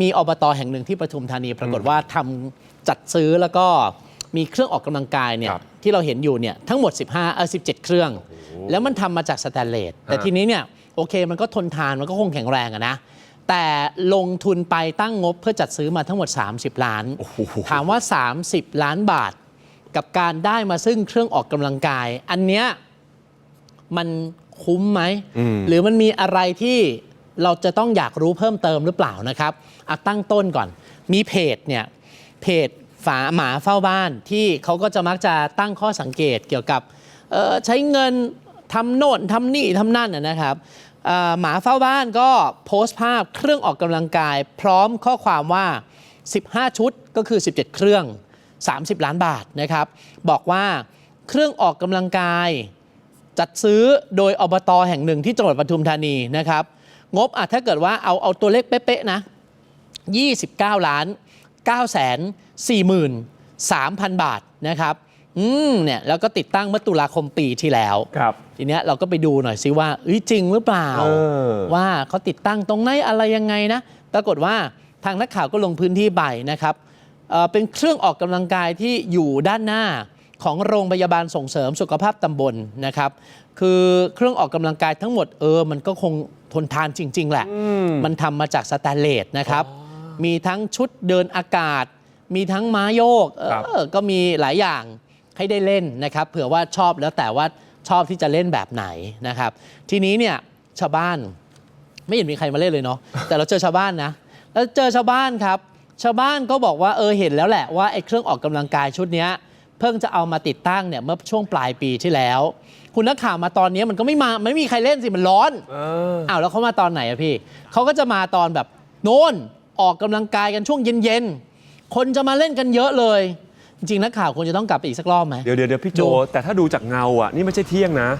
มีอบตแห่งหนึ่งที่ปทุมธานีปรากฏว่าทำจัดซื้อแล้วก็มีเครื่องออกกำลังกายเนี่ยครับที่เราเห็นอยู่เนี่ยทั้งหมด 15เออ17 เครื่อง แล้วมันทำมาจากสแตนเลสแต่ฮะทีนี้เนี่ยโอเคมันก็ทนทานมันก็คงแข็งแรงอะนะแต่ลงทุนไปตั้งงบเพื่อจัดซื้อมาทั้งหมด 30 ล้านโอ้โหถามว่า 30 ล้านบาท กับการได้มาซึ่งเครื่องออกกำลังกาย อันเนี้ยมันคุ้มไหมอืมหรือมันมีอะไรที่ เราจะต้องอยากรู้เพิ่มเติมหรือเปล่านะครับอะตั้งต้นก่อน มีเพจเนี่ยเพจฝาหมาเฝ้าบ้านที่เขาก็จะมักจะตั้งข้อสังเกตเกี่ยวกับใช้เงินทำโน่นทำนี่ทำนั่นนะครับหมาเฝ้าบ้านก็โพสต์ภาพเครื่องออกกำลังกาย พร้อมข้อความว่า 15 ชุดก็คือ 17 เครื่อง 30 ล้านบาทนะครับบอกว่าเครื่องออกกำลังกาย จัดซื้อโดยอบตแห่งหนึ่งที่จังหวัดปทุมธานีนะครับ งบอะถ้าเกิดว่าเอาเอาตัวเลขเป๊ะๆนะ 29 ล้าน9แสน4หมื่น3,000 บาทนะครับอืมเนี่ยแล้วก็ติดตั้งเมื่อตุลาคมปีที่แล้ว ครับ ทีเนี้ยเราก็ไปดูหน่อยซิว่าเอ้ยจริงหรือเปล่า เออ ว่าเขาติดตั้งตรงไหนอะไรยังไงนะ ปรากฏว่าทางนักข่าวก็ลงพื้นที่ไปนะครับเอ่อเป็นเครื่องออกกำลังกายที่อยู่ด้านหน้าของโรงพยาบาลส่งเสริมสุขภาพตำบลนะครับ คือเครื่องออกกำลังกายทั้งหมดเออมันก็คง ทนทานจริง ๆ แหละ มันทำมาจากสแตนเลสนะครับ มีทั้งชุดเดินอากาศ มีทั้งม้าโยกเอครับอก็มีหลายอย่างให้ได้เล่นนะครับเผื่อว่าชอบแล้วแต่ว่าชอบที่จะเล่นแบบไหนนะครับ ทีนี้เนี่ยชาวบ้านไม่เห็นมีใครมาเล่นเลยเนาะแต่เราเจอชาวบ้านนะแล้วเจอชาวบ้านครับ ชาวบ้านก็บอกว่าเออเห็นแล้วแหละว่าไอ้เครื่องออกกำลังกายชุดเนี้ย เพิ่งจะเอามาติดตั้งเนี่ยเมื่อช่วงปลายปีที่แล้ว คุณนักข่าวมาตอนนี้มันก็ไม่มาไม่มีใครเล่นสิมันร้อนเอออ้าวแล้วเขามาตอนไหนอะพี่เขาก็จะมาตอนแบบโน่นออกกำลังกายกันช่วงเย็นๆคนจะมาเล่นกันเยอะเลย จริงๆนักข่าวควรจะต้องกลับไปอีกสักรอบไหม เดี๋ยวเดี๋ยวเดี๋ยวพี่โจ ดู แต่ถ้าดูจากเงาอะ นี่ไม่ใช่เที่ยงนะ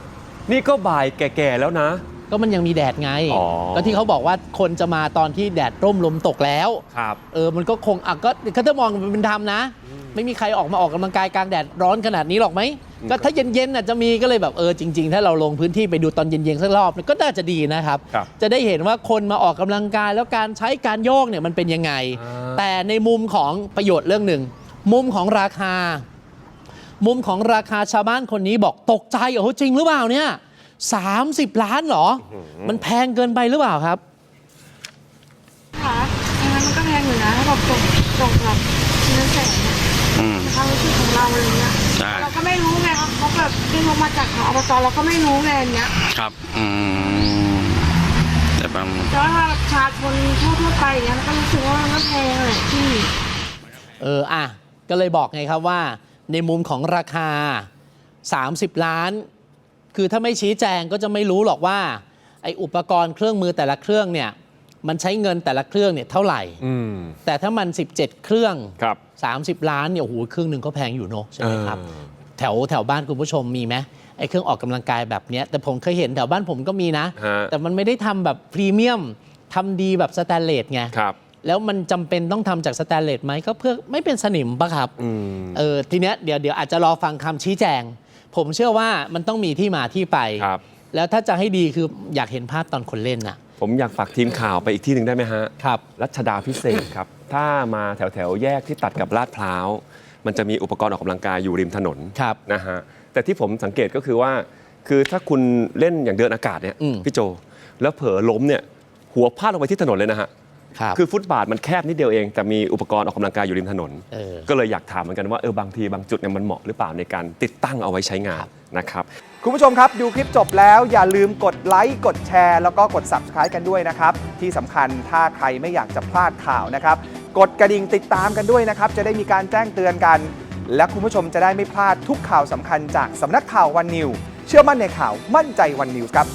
นี่ก็บ่ายแก่ๆแล้วนะ ก็มันยังมีแดดไง อ๋อ ก็ที่เขาบอกว่าคนจะมาตอนที่แดดร่มลมตกแล้ว ครับ เออ มันก็คงอะก็ก็ถ้ามองมันเป็นธรรมนะ ไม่มีใครออกมาออกกำลังกายกลางแดดร้อนขนาดนี้หรอกไหมอืมก็ถ้าเย็นๆน่ะจะมีก็เลยแบบเออจริง ๆ ถ้าเราลงพื้นที่ไปดูตอนเย็นๆสักรอบก็น่าจะดีนะครับ ครับ จะได้เห็นว่าคนมาออกกำลังกายแล้วการใช้การโยกเนี่ยมันเป็นยังไงอ่าแต่ในมุมของประโยชน์เรื่องหนึ่ง มุมของราคา มุมของราคาชาวบ้านคนนี้บอกตกใจโอ้โหจริงหรือเปล่าเนี่ย 30 ล้านเหรอ มันแพงเกินไปหรือเปล่าครับค่ะยังไงมันก็แพงอยู่นะถ้าแบบตกตกแบบเงินแสนเนี่ยอืม ความรู้สึกของเราอะไรเงี้ยใช่ เราก็ไม่รู้ไงเขาเขาแบบดึงลงมาจากของอบตเราก็ไม่รู้ไงอันเนี้ยครับ อืม แต่บาง แต่ว่าถ้าแบบประชาชนทั่วๆไปอย่างเงี้ยมันก็รู้สึกว่ามันก็แพงแหละพี่ เอออะก็เลยบอกไงครับว่า ในมุมของราคา 30 ล้าน คือถ้าไม่ชี้แจงก็จะไม่รู้หรอกว่าไออุปกรณ์เครื่องมือแต่ละเครื่องเนี่ยมันใช้เงินแต่ละเครื่องเนี่ยเท่าไหร่อืมแต่ถ้ามัน 17 เครื่องครับ30 ล้านเนี่ยโอ้โหเครื่องหนึ่งก็แพงอยู่เนอะใช่ไหมครับเออแถวแถวบ้านคุณผู้ชมมีไหมไอ้เครื่องออกกำลังกายแบบเนี้ยแต่ผมเคยเห็นแถวบ้านผมก็มีนะฮะแต่มันไม่ได้ทำแบบพรีเมียมทำดีแบบสแตนเลสไงครับแล้วมันจำเป็นต้องทำจากสแตนเลสไหมก็เพื่อไม่เป็นสนิมปะครับอืมเออทีเนี้ยเดี๋ยวเดี๋ยวอาจจะรอฟังคำชี้แจง ผมเชื่อว่ามันต้องมีที่มาที่ไป ครับ แล้วถ้าจะให้ดีคืออยากเห็นภาพตอนคนเล่นน่ะ ผมอยากฝากทีมข่าวไปอีกที่หนึ่งได้ไหมฮะครับ รัชดาพิเศษครับ ถ้ามาแถวแถวๆแยกที่ตัดกับลาดพร้าว มันจะมีอุปกรณ์ออกกำลังกายอยู่ริมถนนครับ นะฮะ แต่ที่ผมสังเกตก็คือว่า คือถ้าคุณเล่นอย่างเดินอากาศเนี่ย อืม พี่โจ แล้วเผลอล้มเนี่ย หัวพลาดลงไปที่ถนนเลยนะฮะ ครับคือฟุตบาทมันแคบนิดเดียวเอง แต่มีอุปกรณ์ออกกำลังกายอยู่ริมถนน เออ ก็เลยอยากถามเหมือนกันว่าเออบางทีบางจุดเนี่ยมันเหมาะหรือเปล่าในการติดตั้งเอาไว้ใช้งานนะครับ คุณผู้ชมครับ ดูคลิปจบแล้วอย่าลืมกดไลค์กดแชร์ แล้วก็กด Subscribe กันด้วยนะครับ ที่สำคัญถ้าใครไม่อยากจะพลาดข่าวนะครับ กดกระดิ่งติดตามกันด้วยนะครับ จะได้มีการแจ้งเตือนกัน และคุณผู้ชมจะได้ไม่พลาดทุกข่าวสำคัญจากสำนักข่าววันนิวเชื่อมั่นในข่าวมั่นใจวันนิวครับ